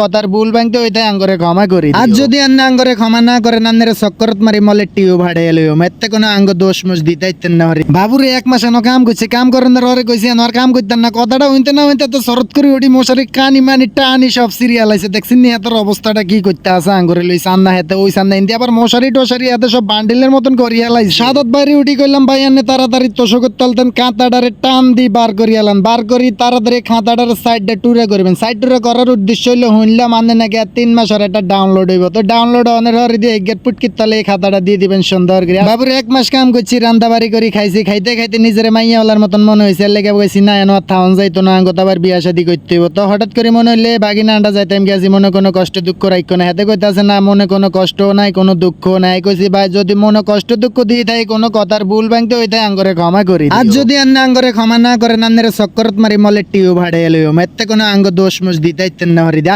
কথার ভুল ভাঙতে ওইটা আঙ্গরে ক্ষমা করি আর যদি আন্না আঙ্গরে ক্ষমা না করেন আন্নের চক্করত মারি মলে টিউ ভাড়ে এলিও মেতে কোনো আঙ্গ দোষ মুষ দিতে ইতেন না হরি। বাবুরে এক মাস এনো কাম করছে কাম করেন না ররে কইছে আর কাম করতেন না। কথাটা হইতে না হইতে তো শরৎ করে ওটি মশারি কানি মানি টানি সব সিরিয়াল আছে দেখছেন নি এত অবস্থাটা কি করতে আছে আঙ্গরে লই সান্না হেতে ওই সান্না ইন্দি আবার মশারি টশারি এত সব বান্ডিলের মতন করিয়া লাইছে। সাদত বাইরে উঠি কইলাম ভাই আন্নে তাড়াতাড়ি তোষকত তালতেন কাঁতাডারে টান দি বার করিয়ালান বার করি তাড়াতাড়ি খাতাটার সাইডটা টুরে করবেন। সাইড টুরে করার উদ্দেশ্য হইল হইলাম আনে নাকি আর তিন মাস এটা ডাউনলোড হইব। তো ডাউনলোড অনের হরে দিয়ে গেট পুটকির তলে এই খাতাটা দিয়ে দিবেন সুন্দর করে। বাবুর এক মাস কাম করছি রান্না বাড়ি করি, খাইছি, খাইতে খাইতে নিজের মাইয়া ওলার মতন মনে হয়েছে লেগে বলছি, না, এনো থাউন যাইতো না আঙ্গত আবার বিয়া শাদি করতে হইব। তো হঠাৎ করে মনে হইলে, বাগিনা আন্ডা যাইতাম গেছি মনে কোনো কষ্ট, দুঃখ রাখো না। হাতে কইতাছে, না, মনে কোনো কষ্ট নাই, কোনো দুঃখ নাই। কইছি, ভাই, যদি মনে কষ্ট, দুঃখ দিয়ে থাকে কোনো কথার ভুল ভাঙতে ওইটাই আঙ্গরে ক্ষমা করি আর যদি আন্না আঙ্গরে ক্ষমা না করেন আন্নের চক্করত মারি মলে টিউ ভাড়ে এলিও মেতে কোনো আঙ্গ দোষ মুষ দিতে না হরি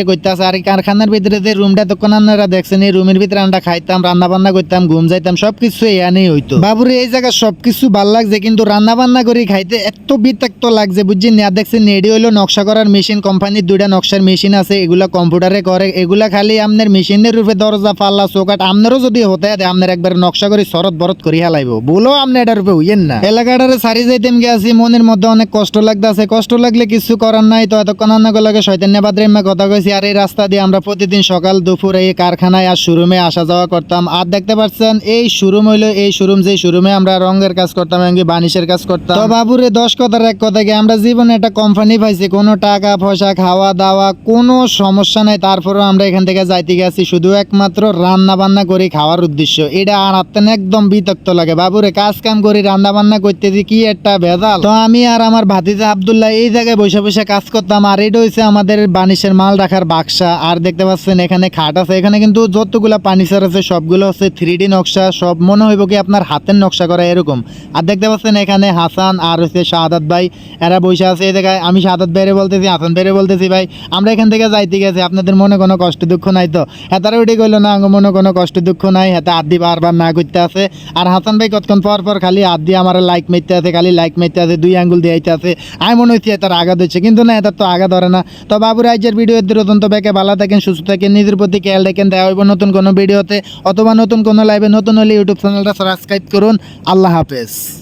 ভিতরে করতে আছে আর কারখানার ভিতরে যে রুমটা তখন আপনারা দেখছেন, এই রুমের ভিতরে আমরা খাইতাম রান্না বান্না করতাম, ঘুম যাইতাম, সবকিছু এখানেই হইতো। বাবুরে, এই জায়গা সবকিছু ভালো লাগছে, কিন্তু রান্না বান্না করে খাইতে এত বিতাক্ত লাগছে বুঝছেন না, দেখছেন, এডি হইল নকশা করার মেশিন, কোম্পানির দুইটা নকশার মেশিন আছে, এগুলা কম্পিউটারে করে, এগুলা খালি আপনার মেশিনের রূপে দরজা পাল্লা চৌকাট আপনারও যদি হতে আপনার একবার নকশা করে শরৎ বরত করি হেলাইব। বলো আপনি এটার রূপে হইয়েন না। এলাকাটারে সারি যাইতেম গেছি মনের মধ্যে অনেক কষ্ট লাগতেছে, কষ্ট লাগলে কিছু করার নাই, তো এতক্ষণ আন্না লাগে শয়তান্য বাদ্রেম্মা কথা কইছি আর এই রাস্তা দিয়ে আমরা প্রতিদিন সকাল, দুপুর এই কারখানায় আর শোরুমে আসা যাওয়া করতাম। আর দেখতে পাচ্ছেন, এই শোরুম হইল, এই শোরুম যে শোরুমে আমরা রঙের কাজ করতাম এমনকি বানিশের কাজ করতাম। তো বাবুরে, দশ কথার এক কথা কি, আমরা জীবনে একটা কোম্পানি পাইছি, কোনো টাকা, পয়সা, খাওয়া, দাওয়া, কোনো সমস্যা নাই, তারপরেও আমরা এখান থেকে যাইতে গেছি, শুধু একমাত্র রান্না বান্না করে, খাওয়ার উদ্দেশ্য। এটা আর আত্মেন একদম বিতক্ত লাগে। বাবুরে, কাজ কাম করি রান্না বান্না করতে কি একটা ভেজাল। তো আমি আর আমার ভাতিজা আব্দুল্লাহ এই জায়গায় বসে বসে কাজ করতাম, আর এটা হচ্ছে আমাদের বানিশের মাল রাখার বাক্সা। আর দেখতে পাচ্ছেন এখানে খাট আছে। এখানে কিন্তু যতগুলো ফার্নিচার আছে, সবগুলো হচ্ছে থ্রি নকশা। সব মনে হইব কি আপনার হাতের নকশা করা এরকম। আর দেখতে পাচ্ছেন এখানে হাসান আর হচ্ছে শাহাদাত ভাই, এরা বসে আছে। এই জায়গায় আমি শাহাদাত ভাইরে বলতেছি, হাসান ভাইরে বলতেছি, ভাই, আমরা এখান থেকে যাইতে গেছি। আপনাদের মনে কোনো কষ্ট দুঃখ নাই তো? হেতারা উঠে গেলো না মনে কোনো কষ্ট দুঃখ নাই। হেতা আদি বারবার না করতে আছে। আর হাসান ভাই কতক্ষণ পর পর খালি দিয়ে আমার লাইক মারতে আছে, খালি লাইক মারতে আছে, দুই আঙ্গুল দিয়ে আছে। আমি মনে হচ্ছে তার আগা দিচ্ছে কিন্তু না, এটার তো আগা ধরে না। তো বাবু রাজ্যের ভিডিও অত্যন্ত ব্যাকে ভালো থাকেন, সুস্থ থাকেন, নিজের প্রতি খেয়াল রাখেন। দেওয়া হইব নতুন কোনো ভিডিওতে অথবা নতুন কোনো লাইভে নতুন হলে ইউটিউব চ্যানেলটা সাবস্ক্রাইব করুন। আল্লাহ হাফেজ।